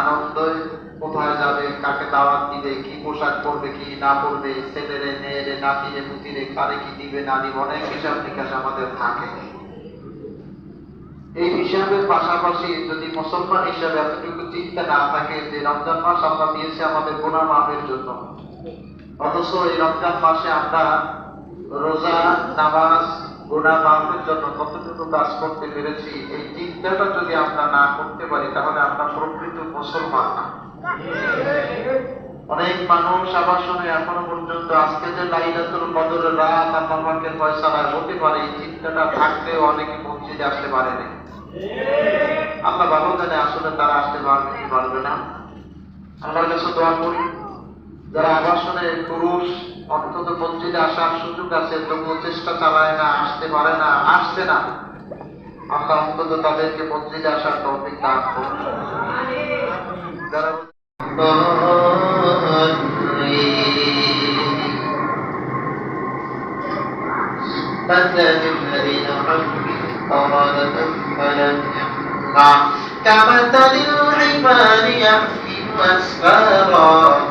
আনন্দ কোথায় যাবে, কাকে দাওয়াত দিবে, কি পোশাক পরবে, কি না পরবে, ছেলেরে, মেয়েরে, নাতিরে, পুতিরে, কারে কি দিবে না দিবে অনেক হিসাব নিকাশ আমাদের থাকে। এই হিসাবের পাশাপাশি যদি মুসলমান হিসাবে এতটুকু চিন্তা না থাকে যে রমজান মাস আমরা দিয়েছি আমাদের গোনা মাপের জন্য, অথচ এই রমজান মাসে আমরা রোজা, নামাজ গোনা মাফের জন্য কতটুকু কাজ করতে পেরেছি, এই চিন্তাটা যদি আমরা না করতে পারি, তাহলে আমরা প্রকৃত মুসলমান না। অনেক মানুষ আবার শুনে, এখনও পর্যন্ত আজকে যে লাইলাতুল কদরের রাত আল্লাহ পাকের ফয়সালায় হতে পারে, এই চিন্তাটা থাকলেও অনেকে মসজিদে আসতে পারেনি আল্লাহ ভালো জানে আসলে তারা আসতে পারবে পারবে না। আল্লাহর কাছে দোয়া করি। যারা আবাসনে পুরুষ অন্তত মসজিদে আসার সুযোগ আছে তবুও চেষ্টা চালায় না আসতে পারে না আসছে না আল্লাহ অন্তত তাদেরকে মসজিদে আসার তৌফিক দান করুন যারা فكذب الذين حملوا قرادة فلم ينفع كمثل الحمار يحمل أسفارا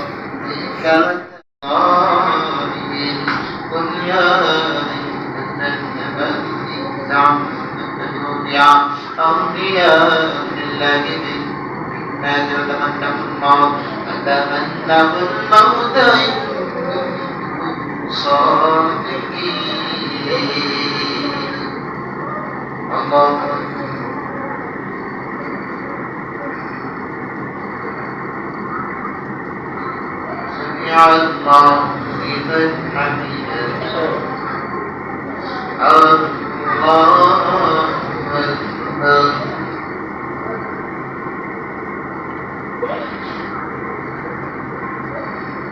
كانت الظالمين قل يا أيها الذين تعملون أولياء لله من دون الله فتمنوا الموت إن كنتم صادقين الله أكبر سمع الله لمن حمده الله أكبر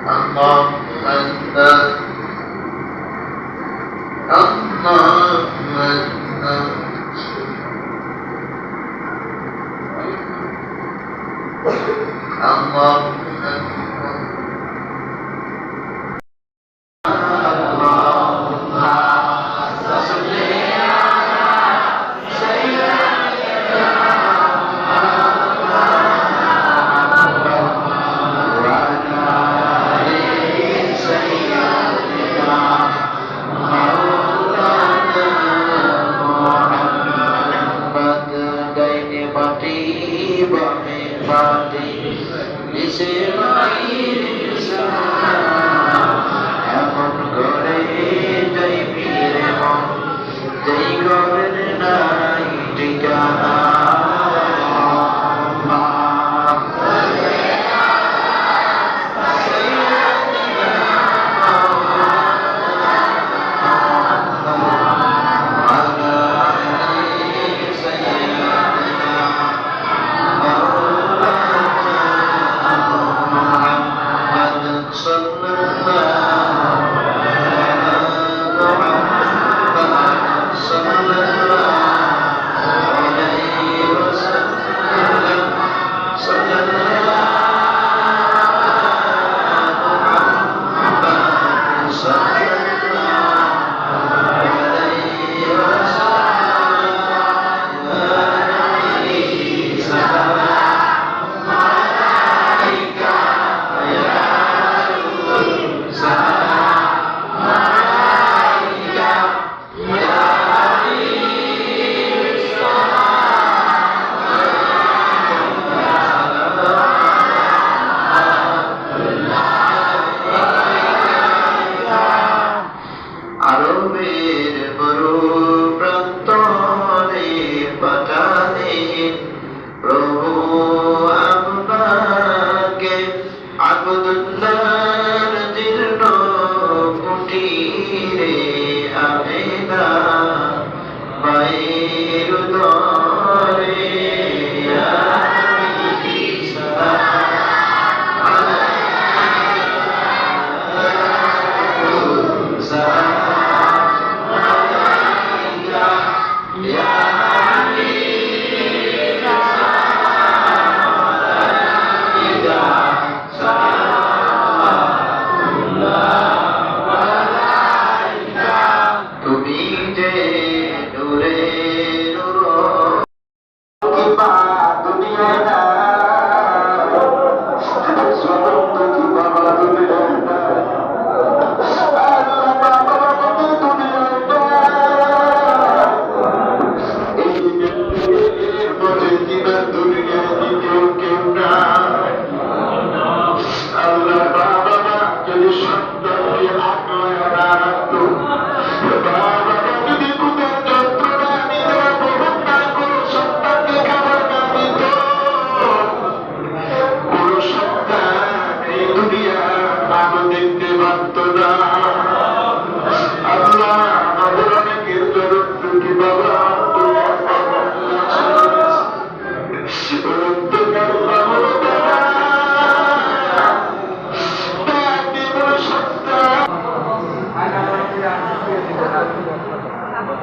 الله أكبر الله أكبر الله Say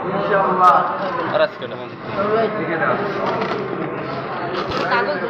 ইনশাআল্লাহ আর আজকে কাগজ